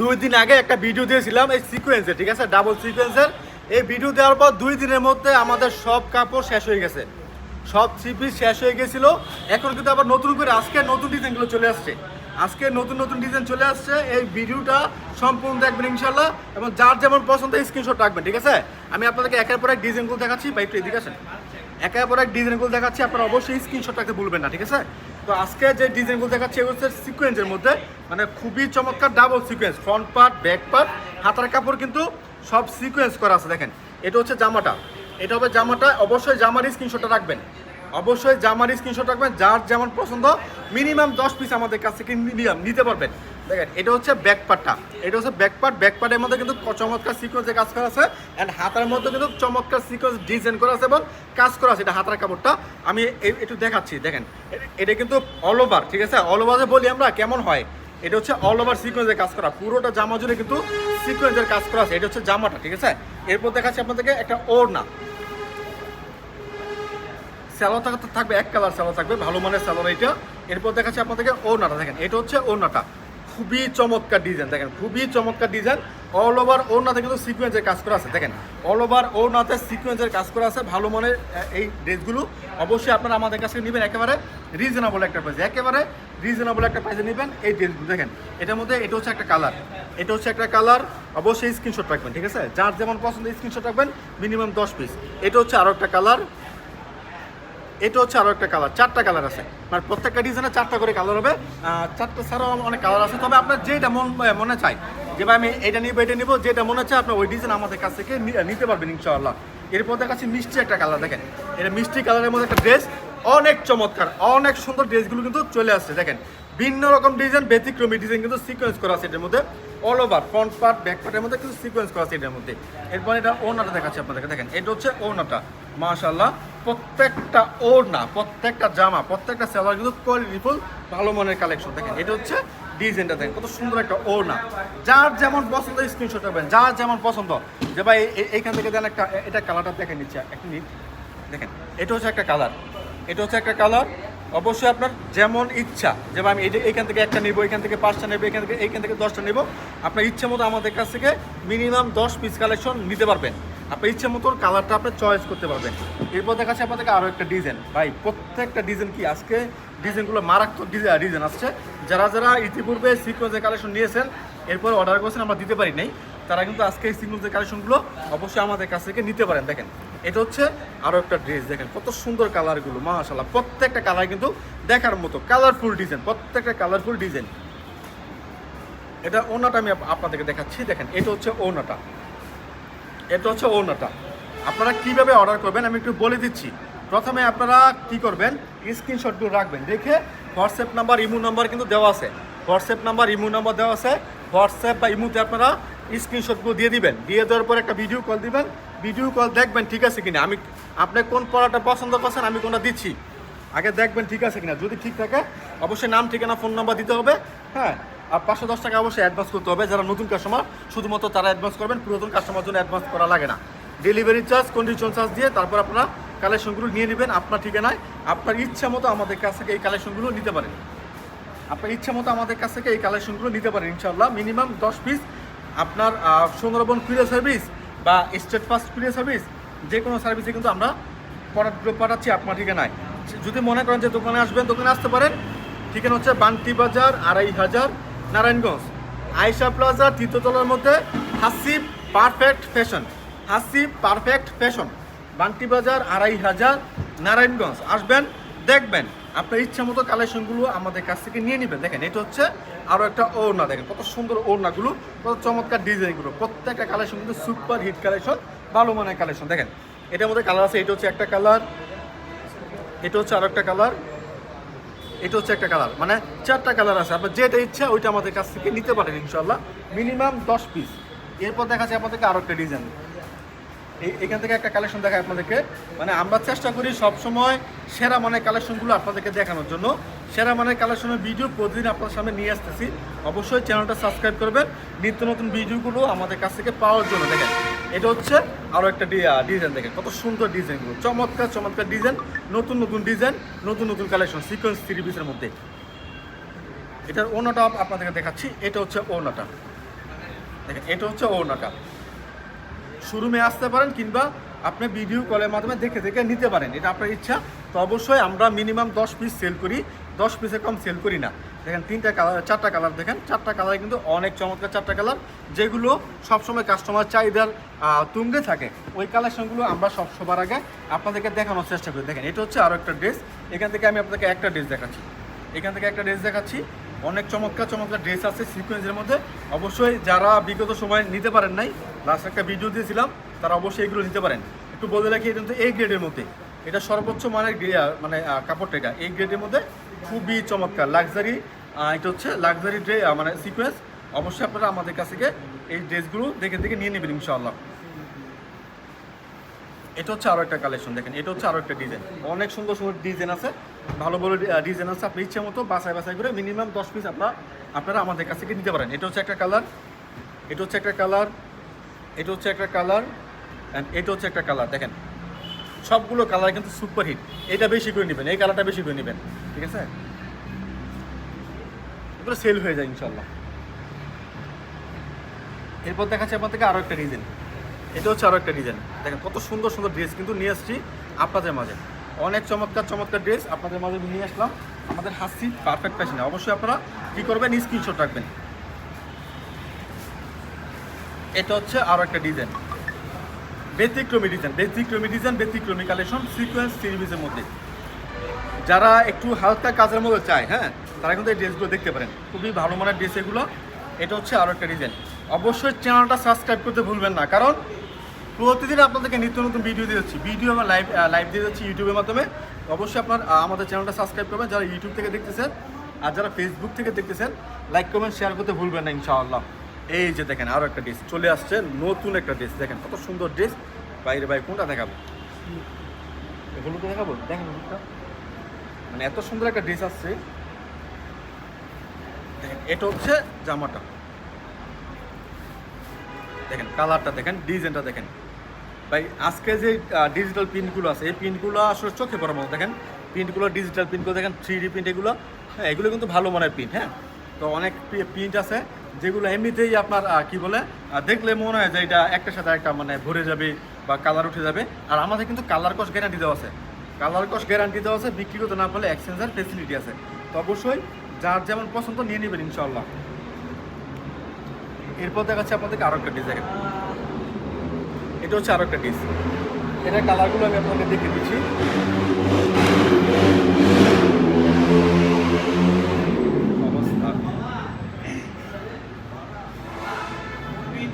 দুই দিন আগে একটা ভিডিও দিয়েছিলাম, এই সিকোয়েন্সের ঠিক আছে? ডাবল সিকোয়েন্সের এই ভিডিও দেওয়ার পর দুই দিনের মধ্যে আমাদের সব কাপড় শেষ হয়ে গেছে। সব থ্রি পিস শেষ হয়ে গেছিল। এখন কিন্তু আবার নতুন করে আজকে নতুন ডিজাইনগুলো চলে আসছে। আজকে নতুন নতুন ডিজাইন চলে আসছে। এই ভিডিওটা সম্পূর্ণ দেখবেন ইনশাল্লাহ এবং যার যেমন পছন্দ স্ক্রিনশট রাখবেন, ঠিক আছে? আমি আপনাদেরকে একের পর এক ডিজাইনগুলো দেখাচ্ছি বা একটু এদিকে আসেন। একের পর এক ডিজাইনগুলো দেখাচ্ছি, আপনারা অবশ্যই স্ক্রিনশট রাখতে ভুলবেন না, ঠিক আছে? তো আজকে যে ডিজাইনগুলো দেখাচ্ছি, এগুলো হচ্ছে সিকোয়েন্সের মধ্যে মানে খুবই চমৎকার double sequence front part back part হাতার কাপড় কিন্তু সব সিকোয়েন্স করা আছে, দেখেন। এটা হচ্ছে জামাটা। এটা হবে জামাটা, অবশ্যই জামার স্ক্রিনশটটা রাখবেন। অবশ্যই জামার স্ক্রিনশট রাখবেন, যার যেমন পছন্দ মিনিমাম দশ পিস আমাদের কাছ থেকে নিতে পারবেন। দেখেন, এটা হচ্ছে ব্যাক পার্টটা এটা হচ্ছে ব্যাক পার্ট ব্যাক পার্টের মধ্যে কিন্তু চমৎকার সিকোয়েন্সে কাজ করা আছে। অ্যান্ড হাতার মধ্যে কিন্তু চমৎকার সিকোয়েন্স ডিজাইন করা আছে এবং কাজ করা আছে এটা হাতার কাপড়টা। আমি একটু দেখাচ্ছি, দেখেন। এটা কিন্তু অল ওভার ঠিক আছে? অল ওভারে বলি আমরা, কেমন হয়? এটা হচ্ছে অল ওভার সিকোয়েন্সের কাজ করা। পুরোটা জামা জুড়ে কিন্তু সিকোয়েন্সের কাজ করা আছে। এটা হচ্ছে জামাটা, ঠিক আছে? এরপর দেখাচ্ছি আপনাদেরকে একটা ওড়না। স্যালোটা থাকবে, এক কালার স্যালো থাকবে, ভালো মানের স্যালোর এটা এরপর দেখাচ্ছি আপনাদেরকে ওড়নাটা, দেখেন। এটা হচ্ছে ওড়নাটা। খুবই চমৎকার ডিজাইন দেখেন, খুবই চমৎকার ডিজাইন অল ওভার ওড়নাতে কিন্তু সিকোয়েন্সের কাজ করা আছে, দেখেন। অল ওভার ওড়নাতে সিকোয়েন্সের কাজ করা আছে, ভালো মানের এই ড্রেসগুলো অবশ্যই আপনারা আমাদের কাছে নেবেন একেবারে রিজনেবল একটা প্রাইসে একেবারে রিজনেবল একটা প্রাইসে নেবেন এই ড্রেসগুলো দেখেন। এটার মধ্যে এটা হচ্ছে একটা কালার এটা হচ্ছে একটা কালার অবশ্যই স্ক্রিনশট রাখবেন, ঠিক আছে? যার যেমন পছন্দ স্ক্রিনশট রাখবেন মিনিমাম দশ পিস এটা হচ্ছে আরও একটা কালার এটা হচ্ছে আরও একটা কালার চারটা কালার আছে। মানে প্রত্যেকটা ডিজাইনে চারটা করে কালার হবে। চারটা ছাড়াও অনেক কালার আছে। তবে আপনার যেটা মন মনে চায়, যে ভাই আমি এটা নিবো এটা নিবো, যেটা মনে চায়, আপনি ওই ডিজাইন আমাদের কাছ থেকে নিতে পারবেন ইনশাআল্লাহ। এরপর দেখাচ্ছি মিষ্টি একটা কালার দেখেন। এটা মিষ্টি কালারের মধ্যে একটা ড্রেস অনেক চমৎকার, অনেক সুন্দর ড্রেসগুলো কিন্তু চলে আসছে, দেখেন। ভিন্ন রকম ডিজাইন ব্যতিক্রমী ডিজাইন কিন্তু সিকোয়েন্স করা আছে এটার মধ্যে। All over front part back পার্টের মধ্যে কিন্তু সিকোয়েন্স করা আছে এটার মধ্যে। এরপর এটা ওনাটা দেখাচ্ছি আপনাদেরকে, দেখেন। এটা হচ্ছে ওনাটা মাশাল্লাহ প্রত্যেকটা ওড়না, প্রত্যেকটা জামা, প্রত্যেকটা সেলার কিন্তু কোয়ালিটিফুল ভালো মনের কালেকশন দেখেন, এটা হচ্ছে ডিজাইনটা দেখেন, কত সুন্দর একটা ওড়না। যার যেমন পছন্দ স্ক্রিনশট করবেন যার যেমন পছন্দ। যে ভাই এইখান থেকে দেন একটা এটা কালারটা দেখে নিচ্ছে এক মিনিট দেখেন, এটা হচ্ছে একটা কালার এটা হচ্ছে একটা কালার অবশ্যই আপনার যেমন ইচ্ছা, যে ভাই, আমি এই- এইখান থেকে একটা নিব এখান থেকে পাঁচটা নেব এখান থেকে, এইখান থেকে দশটা নেব, আপনার ইচ্ছে মতো আমাদের কাছ থেকে মিনিমাম দশ পিস কালেকশন নিতে পারবেন। আপনার ইচ্ছে মতো কালারটা আপনি চয়েস করতে পারবেন। এরপর দেখা দেখাচ্ছে আপনাদেরকে আরও একটা ডিজাইন ভাই, প্রত্যেকটা ডিজাইন কি? আজকে ডিজাইনগুলো মারাত্মক ডিজাইন আসছে। যারা যারা ইতিপূর্বে সিকোয়েন্সের কালেকশন নিয়েছেন, এরপর অর্ডার করেছেন, আমরা দিতে পারি নাই। তারা কিন্তু আজকে এই সিকোয়েন্সের কালেকশনগুলো অবশ্যই আমাদের কাছ থেকে নিতে পারেন। দেখেন, এটা হচ্ছে আরও একটা ড্রেস দেখেন, কত সুন্দর কালারগুলো মাশাল্লাহ প্রত্যেকটা কালার কিন্তু দেখার মতো কালারফুল ডিজাইন প্রত্যেকটা কালারফুল ডিজাইন এটা ওনাটা আমি আপনাদেরকে দেখাচ্ছি। দেখেন, এটা হচ্ছে ওনাটা এটা হচ্ছে ওনাটা আপনারা কীভাবে অর্ডার করবেন আমি একটু বলে দিচ্ছি। প্রথমে আপনারা কি করবেন? স্ক্রিনশটগুলো রাখবেন। রেখে হোয়াটসঅ্যাপ নাম্বার ইমো নাম্বার কিন্তু দেওয়া আছে। হোয়াটসঅ্যাপ নাম্বার ইমো নাম্বার দেওয়া আছে। হোয়াটসঅ্যাপ বা ইমোতে আপনারা স্ক্রিনশটগুলো দিয়ে দিবেন। দিয়ে দেওয়ার পর একটা ভিডিও কল দিবেন। ভিডিও কল দেখবেন ঠিক আছে কিনা। আমি আপনি কোন পড়াটা পছন্দ করছেন, আমি কোনটা দিচ্ছি। আগে দেখবেন ঠিক আছে কিনা। যদি ঠিক থাকে, অবশ্যই নাম, ঠিকানা ফোন নাম্বার দিতে হবে। হ্যাঁ? আর পাঁচশো দশ টাকা অবশ্যই অ্যাডভান্স করতে হবে। যারা নতুন কাস্টমার শুধুমাত্র তারা অ্যাডভান্স করবেন, পুরাতন কাস্টমার জন্য অ্যাডভান্স করা লাগে না। ডেলিভারি চার্জ কন্ডিশন চার্জ দিয়ে তারপর আপনারা কালেকশনগুলো নিয়ে নেবেন আপনার ঠিকানায়। আপনার ইচ্ছা মতো আমাদের কাছ থেকে এই কালেকশনগুলো নিতে পারেন। আপনার ইচ্ছা মতো আমাদের কাছ থেকে এই কালেকশনগুলো নিতে পারেন ইনশাল্লাহ মিনিমাম দশ পিস আপনার সুন্দরবন কুরিয়ার সার্ভিস বা স্টেট ফাস্ট কুরিয়ার সার্ভিস যে কোনো সার্ভিসে কিন্তু আমরা প্রোডাক্টগুলো পাঠাচ্ছি আপনার ঠিকানায়। যদি মনে করেন যে দোকানে আসবেন, দোকানে আসতে পারেন। ঠিকানা হচ্ছে বান্টি বাজার আড়াই হাজার নারায়ণগঞ্জ। আয়সা প্লাজা তৃতীয়তলার মধ্যে Hasib perfect fashion Hasib perfect fashion Banti Bazar আড়াই হাজার নারায়ণগঞ্জ। আসবেন, দেখবেন। আপনার ইচ্ছা মতো কালেকশনগুলো আমাদের কাছ থেকে নিয়ে নেবেন। দেখেন, এটা হচ্ছে আরও একটা ওড়না। দেখেন, কত সুন্দর ওড়নাগুলো, কত চমৎকার ডিজাইনগুলো। প্রত্যেকটা কালেকশন কিন্তু সুপার হিট কালেকশন, ভালো মানের কালেকশন। দেখেন, এটার মধ্যে কালার আছে, এটা হচ্ছে একটা কালার এটা হচ্ছে আরও একটা কালার এটা হচ্ছে একটা কালার মানে চারটা কালার আছে। আপনার যেটা ইচ্ছা, ওইটা আমাদের কাছ থেকে নিতে পারেন ইনশাল্লাহ মিনিমাম দশ পিস এরপর দেখা যায় আপনাদেরকে আরও একটা ডিজাইন এই এখান থেকে একটা কালেকশন দেখায় আপনাদেরকে। মানে আমরা চেষ্টা করি সব সময় সেরা মানের কালেকশনগুলো আপনাদেরকে দেখানোর জন্য। সেরা মানের কালেকশনের ভিডিও প্রতিদিন আপনার সামনে নিয়ে আসতেছি। অবশ্যই চ্যানেলটা সাবস্ক্রাইব করবেন। নিত্য নতুন ভিডিওগুলো আমাদের কাছ থেকে পাওয়ার জন্য। দেখেন এটা হচ্ছে আরও একটা ডিজাইন দেখেন, কত সুন্দর ডিজাইনগুলো চমৎকার চমৎকার ডিজাইন নতুন নতুন ডিজাইন নতুন নতুন কালেকশন সিকোয়েন্স থ্রি পিসের মধ্যে। এটার ওনাটা আপনাদেরকে দেখাচ্ছি, এটা হচ্ছে ওনাটা। দেখেন, এটা হচ্ছে ওড়নাটা শোরুমে আসতে পারেন কিংবা আপনি ভিডিও কলের মাধ্যমে দেখে দেখে নিতে পারেন। এটা আপনার ইচ্ছা, তো অবশ্যই আমরা মিনিমাম দশ পিস সেল করি। দশ পিসে কম সেল করি না। দেখেন তিনটা কালার চারটা কালার দেখেন চারটা কালার কিন্তু অনেক চমৎকার চারটা কালার যেগুলো সবসময় কাস্টমার চাহিদার তুঙ্গে থাকে। ওই কালেকশনগুলো আমরা সব সবার আগে আপনাদেরকে দেখানোর চেষ্টা করি। দেখেন, এটা হচ্ছে আরও একটা ড্রেস এখান থেকে আমি আপনাদেরকে একটা ড্রেস দেখাচ্ছি। এখান থেকে একটা ড্রেস দেখাচ্ছি। অনেক চমৎকার চমৎকার ড্রেস আছে সিকোয়েন্সের মধ্যে। অবশ্যই যারা বিগত সময় নিতে পারেন নাই লাস্ট একটা ভিডিও দিয়েছিলাম, তারা অবশ্যই এগুলো নিতে পারেন। একটু বলে রাখি, এটা কিন্তু এই গ্রেডের মধ্যে। এটা সর্বোচ্চ মানের মানে কাপড়টা এটা। এই গ্রেডের মধ্যে খুবই চমৎকার লাক্সারি এটা হচ্ছে লাক্সারি ড্রে মানে সিকোয়েন্স অবশ্যই আপনারা আমাদের কাছ থেকে এই ড্রেসগুলো দেখে দেখে নিয়ে নেবেন ইনশাআল্লাহ। এটা হচ্ছে আরও একটা কালেকশন দেখেন, এটা হচ্ছে আরও একটা ডিজাইন অনেক সুন্দর সুন্দর ডিজাইন আছে, ভালো ভালো ডিজাইন আছে। আপনি ইচ্ছে মতো বাছাই বাছাই করে মিনিমাম দশ পিস আপনারা আপনারা আমাদের কাছ থেকে নিতে পারেন। এটা হচ্ছে একটা কালার এটা হচ্ছে একটা কালার এটা হচ্ছে একটা কালার অ্যান্ড এটা হচ্ছে একটা কালার দেখেন। সবগুলো কালার কিন্তু সুপার হিট এটা বেশি করে নেবেন, এই কালারটা বেশি করে নেবেন। ঠিক আছে? এগুলো সেল হয়ে যায় ইনশাল্লাহ এরপর দেখাচ্ছি আপনার থেকে আরও একটা ডিজাইন এটা হচ্ছে আরও একটা ডিজাইন দেখেন, কত সুন্দর সুন্দর ড্রেস কিন্তু নিয়ে আসছি আপনাদের মাঝে। অনেক চমৎকার চমৎকার ড্রেস আপনাদের মাঝে নিয়ে আসলাম। আমাদের হাসি পারফেক্ট ফ্যাশনে অবশ্যই আপনারা কী করবেন? স্ক্রিনশট রাখবেন। এটা হচ্ছে আরও একটা ডিজাইন ব্যতিক্রমী ডিজাইন ব্যতিক্রমী ডিজাইন ব্যতিক্রমী কালেকশন সিকোয়েন্স সিরিজের মধ্যে। যারা একটু হালকা কাজের মধ্যে চায় হ্যাঁ তারা কিন্তু এই ড্রেসগুলো দেখতে পারেন। খুবই ভালো মানের ড্রেস এগুলো। এটা হচ্ছে আরও একটা ডিজাইন অবশ্যই চ্যানেলটা সাবস্ক্রাইব করতে ভুলবেন না, কারণ প্রতিদিন আপনাদেরকে নিত্য নতুন ভিডিও দিয়ে যাচ্ছি। ভিডিও এবং লাইভ লাইভ দিয়ে যাচ্ছি ইউটিউবের মাধ্যমে। অবশ্যই আপনার আমাদের চ্যানেলটা সাবস্ক্রাইব করবেন। যারা ইউটিউব থেকে দেখতেছেন আর যারা ফেসবুক থেকে দেখতেছেন লাইক কমেন্ট শেয়ার করতে ভুলবেন না, ইনশাআল্লাহ। এই যে দেখেন আরও একটা ড্রেস চলে আসছে নতুন একটা ড্রেস দেখেন কত সুন্দর ড্রেস বাইরে বাইরে কোনটা দেখাবো? হলুদটা দেখাবো? দেখেন মানে এত সুন্দর একটা ড্রেস আসছে। দেখেন, এটা হচ্ছে জামাটা। দেখেন কালারটা দেখেন ডিজাইনটা দেখেন। ভাই, আজকে যে ডিজিটাল প্রিন্টগুলো আছে, এই প্রিন্টগুলো আসলে চোখে পড়ার মতো, দেখেন। প্রিন্টগুলো ডিজিটাল প্রিন্টগুলো দেখেন থ্রি ডি প্রিন্ট এগুলো। হ্যাঁ এগুলো কিন্তু ভালো মানের প্রিন্ট হ্যাঁ। তো অনেক প্রিন্ট আছে, যেগুলো এমনিতেই আপনার কি বলে দেখলে মনে হয় যে এটা একটার সাথে একটা মানে ভরে যাবে বা কালার উঠে যাবে। আর আমাদের কিন্তু কালার কস গ্যারান্টি দেওয়া আছে। কালার কস গ্যারান্টি দেওয়া আছে বিক্রি করতে না পারলে এক্সচেঞ্জের ফেসিলিটি আছে। তো অবশ্যই যার যেমন পছন্দ নিয়ে নেবেন ইনশাল্লাহ এরপর দেখাচ্ছে আপনাদেরকে আরও একটা ডিজাইন এটা হচ্ছে আরও একটা ডিস এটা কালারগুলো আমি আপনাদের দেখে দিচ্ছি। অবস্থা।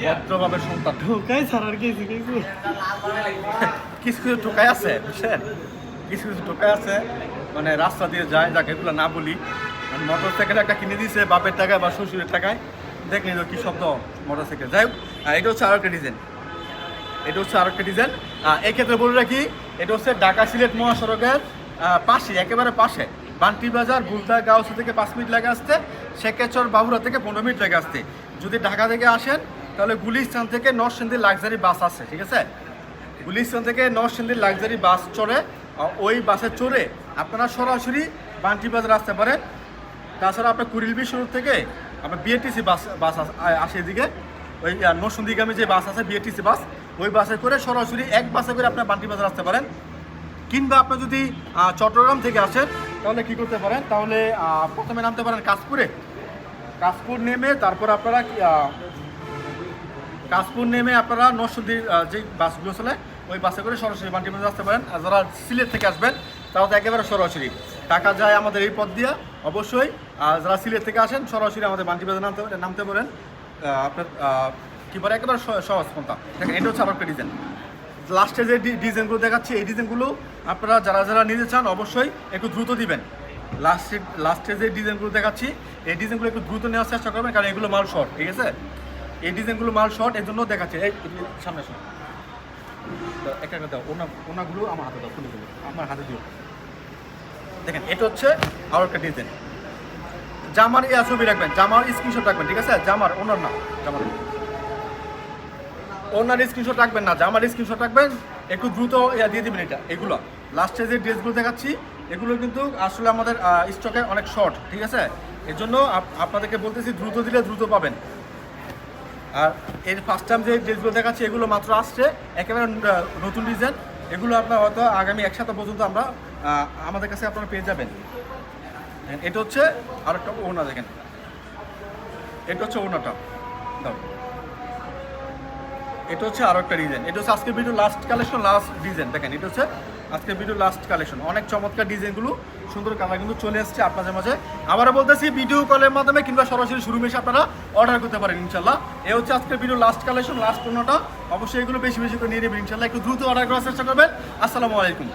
ভদ্রভাবে সন্তান। ঢোকাই ছাড়ার কিছু কিছু। কিছু আছে বুঝছেন? কিছু কিছু টোকাই আছে মানে রাস্তা দিয়ে যায়, যাকে এগুলো না বলি। মানে মোটর সাইকেল একটা কিনে দিয়েছে বাপের টাকায় বা শ্বশুরের টাকায়। দেখলেন তো কি শব্দ মোটর সাইকেল যাই হোক এটা হচ্ছে আরও একটা ডিজাইন। এটা হচ্ছে আরও একটা ডিজাইন। এই ক্ষেত্রে বলে রাখি, এটা হচ্ছে ঢাকা সিলেট মহাসড়কের পাশে, একেবারে পাশে। বান্টি বাজার বুলতা গাউসি থেকে পাঁচ মিনিট লাগে আসতে, শেখেচর বাবুরা থেকে পনেরো মিনিট লাগে আসতে। যদি ঢাকা থেকে আসেন, তাহলে গুলিস্তান থেকে নরসিংদী লাক্সারি বাস আছে, ঠিক আছে? গুলিস্তান থেকে নরসিংদীর লাক্সারি বাস চড়ে ওই বাসে চড়ে আপনারা সরাসরি বান্টি বাজার আসতে পারেন। তাছাড়া আপনার কুড়িলবি শুরু থেকে আপনার বিএটিসি বাস বাস আস- এদিকে। ওই নরসিংদীগামী যে বাস আছে বিএটিসি বাস ওই বাসে করে সরাসরি এক বাসে করে আপনার বান্টি বাজার আসতে পারেন। কিংবা আপনি যদি চট্টগ্রাম থেকে আসেন তাহলে কি করতে পারেন? তাহলে প্রথমে নামতে পারেন কাশপুরে। কাশপুর নেমে তারপর আপনারা কাশপুর নেমে আপনারা আহ, যে বাসগুলো চলে ওই বাসে করে সরাসরি বাজার আসতে পারেন। আর যারা সিলেট থেকে আসবেন তারা তো একেবারে সরাসরি। টাকা যায় আমাদের এই পথ দিয়ে অবশ্যই। আর যারা সিলেট থেকে আসেন সরাসরি আমাদের বাজার নামতে নামতে পারেন। আপনার কি বলে একেবারে সহ- সহজ পন্থা। দেখেন এটা হচ্ছে আমার একটা ডিজাইন লাস্টে যে ডিজাইনগুলো দেখাচ্ছি এই ডিজাইনগুলো আপনারা যারা যারা নিতে চান অবশ্যই একটু দ্রুত দিবেন। লাস্টে লাস্টে যে ডিজাইনগুলো দেখাচ্ছি এই ডিজাইনগুলো একটু দ্রুত নেওয়ার চেষ্টা করবেন কারণ এগুলো মাল শর্ট ঠিক আছে? এই ডিজাইনগুলো মাল শর্ট এর জন্য দেখাচ্ছে। এই সামনে দাও, আমার হাতে দাও আমার হাতে দিও। দেখেন, এটা হচ্ছে আরও একটা ডিজাইন জামার ইয়া ছবি রাখবেন, জামার স্ক্রিনশট রাখবেন, ঠিক আছে? জামার, ওনার না, জামার। ওনার স্ক্রিনশট রাখবেন না, জামার স্ক্রিনশট রাখবেন, একটু দ্রুত ইয়া দিয়ে দিবেন এটা, এগুলো। লাস্টে যে ড্রেসগুলো দেখাচ্ছি, এগুলো কিন্তু আসলে আমাদের স্টকে অনেক শর্ট ঠিক আছে? এর জন্য আপ- আপনাদেরকে বলতেছি, দ্রুত দিলে দ্রুত পাবেন। আর এর ফার্স্ট টাইম যে ড্রেসগুলো দেখাচ্ছি, এগুলো মাত্র আসছে। একেবারে নতুন ডিজাইন এগুলো আপনার হয়তো আগামী এক পর্যন্ত আমরা আমাদের কাছে আপনারা পেয়ে যাবেন। এটা হচ্ছে আরেকটা ওনার ওনা দেখেন। এটা হচ্ছে ওনাটা দাও। এটা হচ্ছে আরও একটা ডিজাইন এটা হচ্ছে আজকের video last collection last design দেখেন, এটা হচ্ছে আজকের ভিডিও লাস্ট কালেকশন অনেক চমৎকার ডিজাইনগুলো সুন্দর কালার কিন্তু চলে আসছে আপনাদের মাঝে। আবারও বলতেছি ভিডিও কলের মাধ্যমে কিংবা সরাসরি শুরু মেশে আপনারা অর্ডার করতে পারেন ইনশাল্লাহ এ হচ্ছে আজকের ভিডিও লাস্ট কালেকশন লাস্ট পণ্যটা। অবশ্যই এগুলো বেশি বেশি করে নিয়ে নেবেন ইনশাল্লাহ একটু দ্রুত অর্ডার করার চেষ্টা করবেন। আসসালামু আলাইকুম।